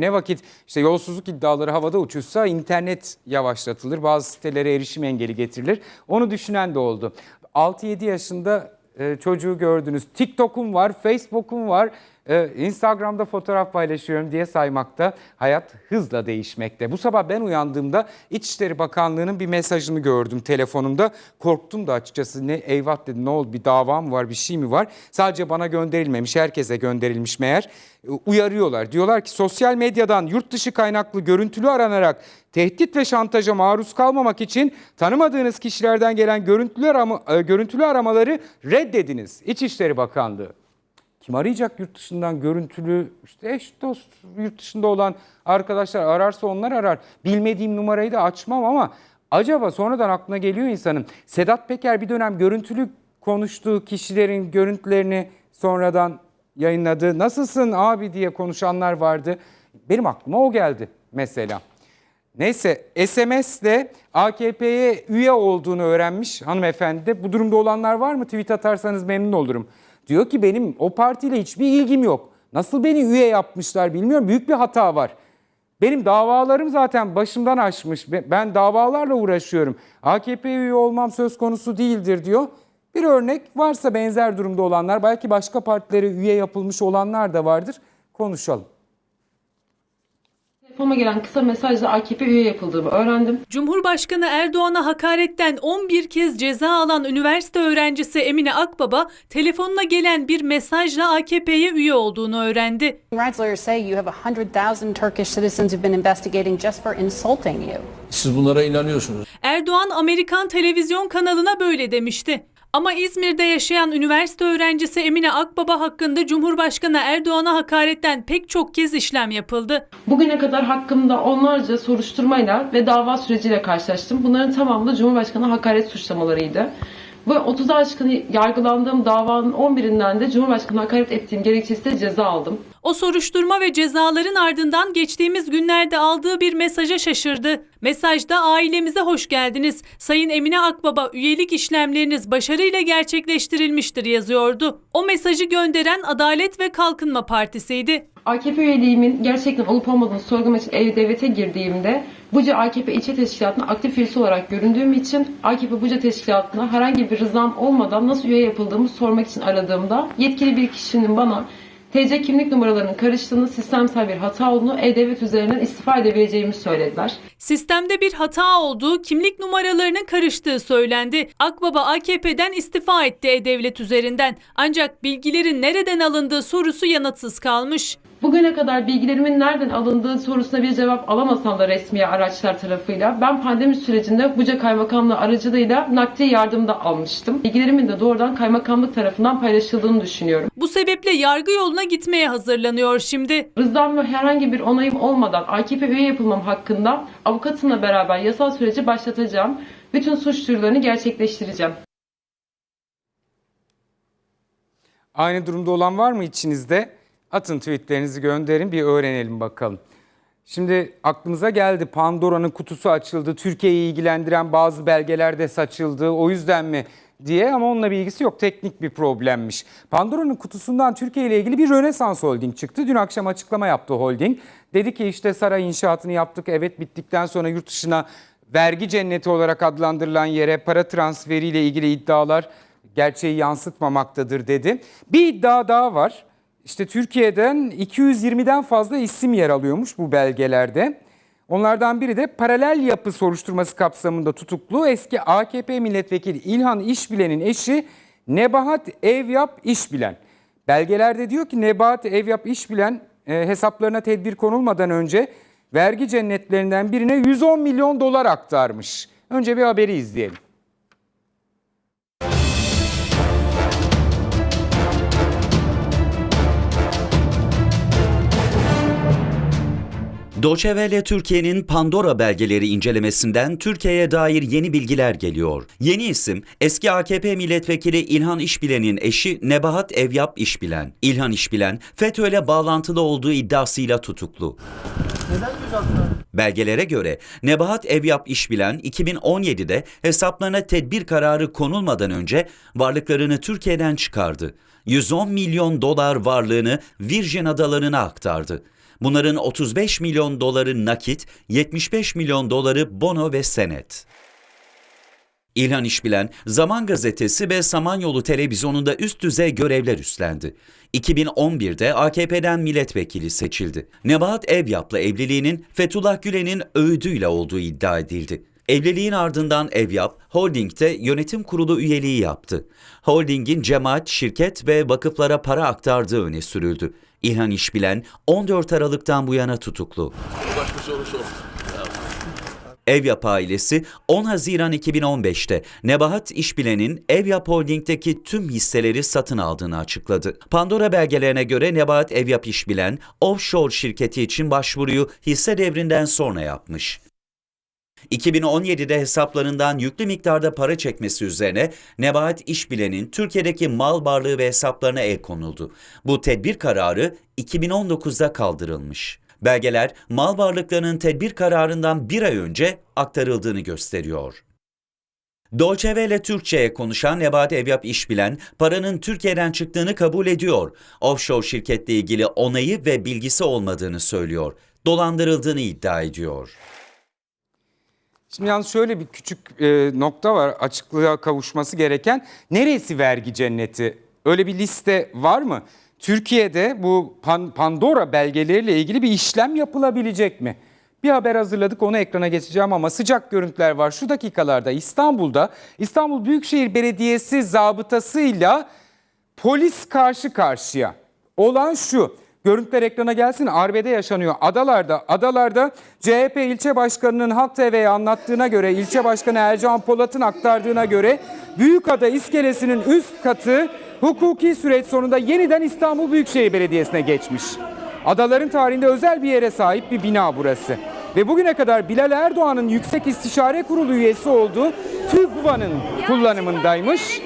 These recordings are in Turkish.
Ne vakit işte yolsuzluk iddiaları havada uçuşsa internet yavaşlatılır, bazı sitelere erişim engeli getirilir. Onu düşünen de oldu. 6-7 yaşında e, çocuğu gördünüz. TikTok'um var, Facebook'um var, e, Instagram'da fotoğraf paylaşıyorum diye saymakta. Hayat hızla değişmekte. Bu sabah ben uyandığımda İçişleri Bakanlığı'nın bir mesajını gördüm telefonumda. Korktum da açıkçası ne eyvah dedim ne oldu bir dava mı var bir şey mi var? Sadece bana gönderilmemiş herkese gönderilmiş meğer. E, Uyarıyorlar diyorlar ki sosyal medyadan yurt dışı kaynaklı görüntülü aranarak tehdit ve şantaja maruz kalmamak için tanımadığınız kişilerden gelen görüntülü, arama, e, görüntülü aramaları reddediniz. İçişleri Bakanlığı. Kim arayacak yurt dışından görüntülü işte eş dost yurt dışında olan arkadaşlar ararsa onlar arar. Bilmediğim numarayı da açmam ama acaba sonradan aklına geliyor insanın. Sedat Peker bir dönem görüntülü konuştuğu kişilerin görüntülerini sonradan yayınladı. Nasılsın abi diye konuşanlar vardı. Benim aklıma o geldi mesela. Neyse SMS'le AKP'ye üye olduğunu öğrenmiş hanımefendi. Bu durumda olanlar var mı? Tweet atarsanız memnun olurum. Diyor ki benim o partiyle hiçbir ilgim yok. Nasıl beni üye yapmışlar bilmiyorum. Büyük bir hata var. Benim davalarım zaten başımdan aşmış. Be- Ben davalarla uğraşıyorum. AKP üye olmam söz konusu değildir diyor. Bir örnek varsa benzer durumda olanlar, belki başka partilere üye yapılmış olanlar da vardır. Konuşalım. Telefonuma gelen kısa mesajla AKP üye yapıldığımı öğrendim. Cumhurbaşkanı Erdoğan'a hakaretten 11 kez ceza alan üniversite öğrencisi Emine Akbaba, telefonuna gelen bir mesajla AKP'ye üye olduğunu öğrendi. Human rights lawyers say you have 100,000 Turkish citizens who've been investigating just for insulting you. Siz bunlara inanıyorsunuz. Erdoğan Amerikan televizyon kanalına böyle demişti. Ama İzmir'de yaşayan üniversite öğrencisi Emine Akbaba hakkında Cumhurbaşkanı Erdoğan'a hakaretten pek çok kez işlem yapıldı. Bugüne kadar hakkımda onlarca soruşturmayla ve dava süreciyle karşılaştım. Bunların tamamı da Cumhurbaşkanı hakaret suçlamalarıydı. Bu 30'a aşkın yargılandığım davanın 11'inden de Cumhurbaşkanı hakaret ettiğim gerekçesiyle ceza aldım. O soruşturma ve cezaların ardından geçtiğimiz günlerde aldığı bir mesaja şaşırdı. Mesajda ailemize hoş geldiniz. Sayın Emine Akbaba üyelik işlemleriniz başarıyla gerçekleştirilmiştir yazıyordu. O mesajı gönderen Adalet ve Kalkınma Partisi'ydi. AKP üyeliğimin gerçekten olup olmadığını sorgulamak için ev devlete girdiğimde Buca AKP ilçe teşkilatına aktif üyesi olarak göründüğüm için AKP Buca teşkilatına herhangi bir rızam olmadan nasıl üye yapıldığımı sormak için aradığımda yetkili bir kişinin bana TC kimlik numaralarının karıştığını, sistemsel bir hata olduğunu, E-Devlet üzerinden istifa edebileceğimi söylediler. Sistemde bir hata olduğu, kimlik numaralarının karıştığı söylendi. Akbaba AKP'den istifa etti E-Devlet üzerinden. Ancak bilgilerin nereden alındığı sorusu yanıtsız kalmış. Bugüne kadar bilgilerimin nereden alındığı sorusuna bir cevap alamasam da resmi araçlar tarafıyla ben pandemi sürecinde Buca Kaymakamlığı aracılığıyla nakdi yardım da almıştım. Bilgilerimin de doğrudan kaymakamlık tarafından paylaşıldığını düşünüyorum. Bu sebeple yargı yoluna gitmeye hazırlanıyor şimdi. Rızam ve herhangi bir onayım olmadan AKP üye yapılmam hakkında avukatımla beraber yasal süreci başlatacağım. Bütün suç duyurularını gerçekleştireceğim. Aynı durumda olan var mı içinizde? Atın tweetlerinizi gönderin bir öğrenelim bakalım. Şimdi aklımıza geldi Pandora'nın kutusu açıldı. Türkiye'yi ilgilendiren bazı belgeler de saçıldı. O yüzden mi diye ama onunla bir ilgisi yok. Teknik bir problemmiş. Pandora'nın kutusundan Türkiye ile ilgili bir Rönesans Holding çıktı. Dün akşam açıklama yaptı holding. Dedi ki işte saray inşaatını yaptık. Evet bittikten sonra yurt dışına vergi cenneti olarak adlandırılan yere para transferiyle ilgili iddialar gerçeği yansıtmamaktadır dedi. Bir iddia daha var. İşte Türkiye'den 220'den fazla isim yer alıyormuş bu belgelerde. Onlardan biri de paralel yapı soruşturması kapsamında tutuklu eski AKP milletvekili İlhan İşbilen'in eşi Nebahat Evyap İşbilen. Belgelerde diyor ki Nebahat Evyap İşbilen e, hesaplarına tedbir konulmadan önce vergi cennetlerinden birine 110 milyon dolar aktarmış. Önce bir haberi izleyelim. Welle Türkiye'nin Pandora belgeleri incelemesinden Türkiye'ye dair yeni bilgiler geliyor. Yeni isim eski AKP milletvekili İlhan İşbilen'in eşi Nebahat Evyap İşbilen. İlhan İşbilen FETÖ'yle bağlantılı olduğu iddiasıyla tutuklu. Belgelere göre Nebahat Evyap İşbilen 2017'de hesaplarına tedbir kararı konulmadan önce varlıklarını Türkiye'den çıkardı. 110 milyon dolar varlığını Virgin Adaları'na aktardı. Bunların 35 milyon doları nakit, 75 milyon doları bono ve senet. İlhan İşbilen, Zaman Gazetesi ve Samanyolu Televizyonu'nda üst düzey görevler üstlendi. 2011'de AKP'den milletvekili seçildi. Nebahat Evyap'la evliliğinin Fethullah Gülen'in öğüdüyle olduğu iddia edildi. Evliliğin ardından Evyap, Holding'de yönetim kurulu üyeliği yaptı. Holding'in cemaat, şirket ve vakıflara para aktardığı öne sürüldü. İlhan İşbilen 14 Aralık'tan bu yana tutuklu. Başka soru sor. Evyap ailesi 10 Haziran 2015'te Nebahat İşbilen'in Evyap Holding'deki tüm hisseleri satın aldığını açıkladı. Pandora belgelerine göre Nebahat Evyap İşbilen, offshore şirketi için başvuruyu hisse devrinden sonra yapmış. 2017'de hesaplarından yüklü miktarda para çekmesi üzerine Nebahat İşbilen'in Türkiye'deki mal varlığı ve hesaplarına el konuldu. Bu tedbir kararı 2019'da kaldırılmış. Belgeler mal varlıklarının tedbir kararından bir ay önce aktarıldığını gösteriyor. Deutsche Welle Türkçe'ye konuşan Nebahat Evyap İşbilen, paranın Türkiye'den çıktığını kabul ediyor. Offshore şirketle ilgili onayı ve bilgisi olmadığını söylüyor. Dolandırıldığını iddia ediyor. Şimdi yalnız şöyle bir küçük e, nokta var açıklığa kavuşması gereken. Neresi vergi cenneti? Öyle bir liste var mı? Türkiye'de bu Pan- Pandora belgeleriyle ilgili bir işlem yapılabilecek mi? Bir haber hazırladık onu ekrana geçeceğim ama sıcak görüntüler var. Şu dakikalarda İstanbul'da İstanbul Büyükşehir Belediyesi zabıtasıyla polis karşı karşıya. Olan şu. Görüntüler ekrana gelsin. Arbe'de yaşanıyor. Adalarda, adalarda CHP ilçe başkanının Halk TV'ye anlattığına göre, ilçe başkanı Ercan Polat'ın aktardığına göre Büyükada iskelesinin üst katı hukuki süreç sonunda yeniden İstanbul Büyükşehir Belediyesi'ne geçmiş. Adaların tarihinde özel bir yere sahip bir bina burası. Ve bugüne kadar Bilal Erdoğan'ın Yüksek İstişare Kurulu üyesi olduğu TÜGVA'nın kullanımındaymış.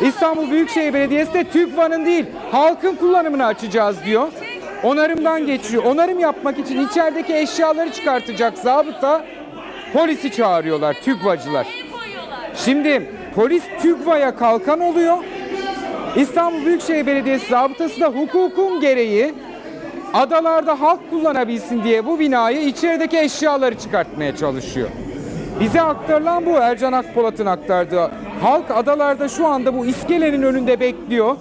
İstanbul Büyükşehir Belediyesi de TÜGVA'nın değil halkın kullanımını açacağız diyor. Onarımdan geçiyor. Onarım yapmak için içerideki eşyaları çıkartacak zabıta polisi çağırıyorlar TÜGVA'cılar. Şimdi polis TÜGVA'ya kalkan oluyor. İstanbul Büyükşehir Belediyesi zabıtası da hukukun gereği adalarda halk kullanabilsin diye bu binayı içerideki eşyaları çıkartmaya çalışıyor. Bize aktarılan bu Ercan Akpolat'ın aktardığı. Halk adalarda şu anda bu iskelenin önünde bekliyor.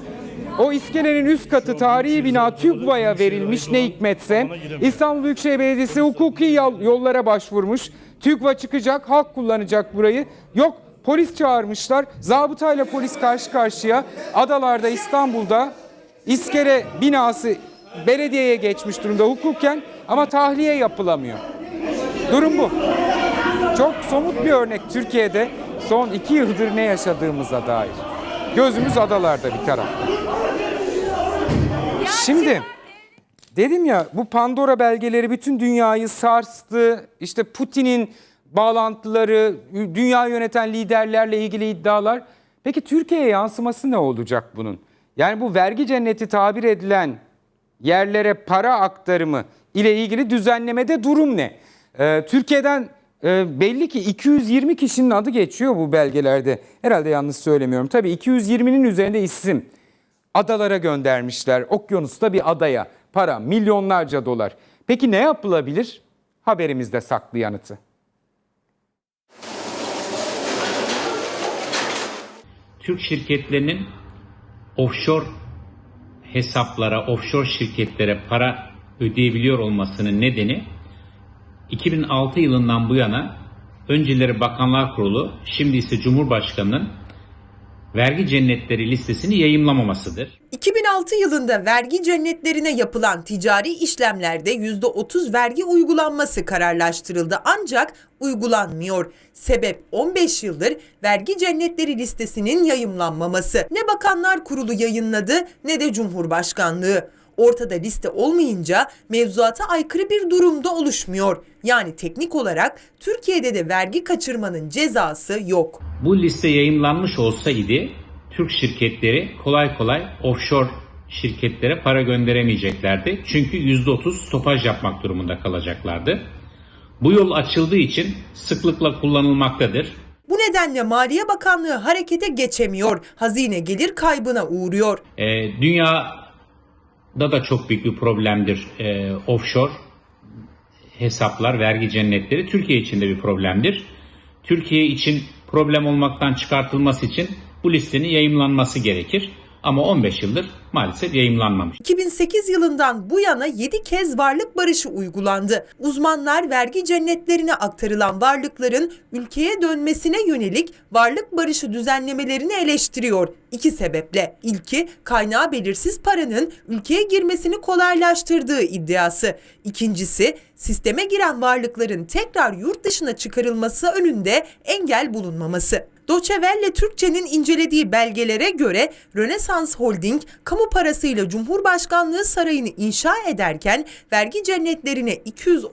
O iskelenin üst katı tarihi bina TÜGVA'ya verilmiş ne hikmetse. İstanbul Büyükşehir Belediyesi hukuki yol- yollara başvurmuş. TÜGVA çıkacak, halk kullanacak burayı. Yok polis çağırmışlar. Zabıtayla polis karşı karşıya. Adalarda İstanbul'da iskele binası belediyeye geçmiş durumda hukuken ama tahliye yapılamıyor. Durum bu. Çok somut bir örnek Türkiye'de son iki yıldır ne yaşadığımıza dair. Gözümüz adalarda bir tarafta. Şimdi dedim ya bu Pandora belgeleri bütün dünyayı sarstı. İşte Putin'in bağlantıları, dünya yöneten liderlerle ilgili iddialar. Peki Türkiye'ye yansıması ne olacak bunun? Yani bu vergi cenneti tabir edilen yerlere para aktarımı ile ilgili düzenlemede durum ne? Ee, Türkiye'den e, belli ki 220 kişinin adı geçiyor bu belgelerde. Herhalde yanlış söylemiyorum. Tabii 220'nin üzerinde isim. Adalara göndermişler. Okyanusta bir adaya. Para milyonlarca dolar. Peki ne yapılabilir? Haberimizde saklı yanıtı. Türk şirketlerinin offshore hesaplara, offshore şirketlere para ödeyebiliyor olmasının nedeni 2006 yılından bu yana önceleri Bakanlar Kurulu, şimdi ise Cumhurbaşkanı'nın vergi cennetleri listesini yayımlamamasıdır. 2006 yılında vergi cennetlerine yapılan ticari işlemlerde %30 vergi uygulanması kararlaştırıldı ancak uygulanmıyor. Sebep 15 yıldır vergi cennetleri listesinin yayımlanmaması. Ne Bakanlar Kurulu yayınladı ne de Cumhurbaşkanlığı. Ortada liste olmayınca mevzuata aykırı bir durumda oluşmuyor. Yani teknik olarak Türkiye'de de vergi kaçırmanın cezası yok. Bu liste yayımlanmış olsaydı Türk şirketleri kolay kolay offshore şirketlere para gönderemeyeceklerdi. Çünkü %30 stopaj yapmak durumunda kalacaklardı. Bu yol açıldığı için sıklıkla kullanılmaktadır. Bu nedenle Maliye Bakanlığı harekete geçemiyor. Hazine gelir kaybına uğruyor. Ee, dünya da da çok büyük bir problemdir e, offshore hesaplar, vergi cennetleri Türkiye için de bir problemdir. Türkiye için problem olmaktan çıkartılması için bu listenin yayımlanması gerekir. Ama 15 yıldır maalesef yayımlanmamış. 2008 yılından bu yana 7 kez varlık barışı uygulandı. Uzmanlar vergi cennetlerine aktarılan varlıkların ülkeye dönmesine yönelik varlık barışı düzenlemelerini eleştiriyor. İki sebeple. İlki kaynağı belirsiz paranın ülkeye girmesini kolaylaştırdığı iddiası. İkincisi sisteme giren varlıkların tekrar yurt dışına çıkarılması önünde engel bulunmaması. Doçe Welle Türkçe'nin incelediği belgelere göre Rönesans Holding kamu parasıyla Cumhurbaşkanlığı sarayını inşa ederken vergi cennetlerine 210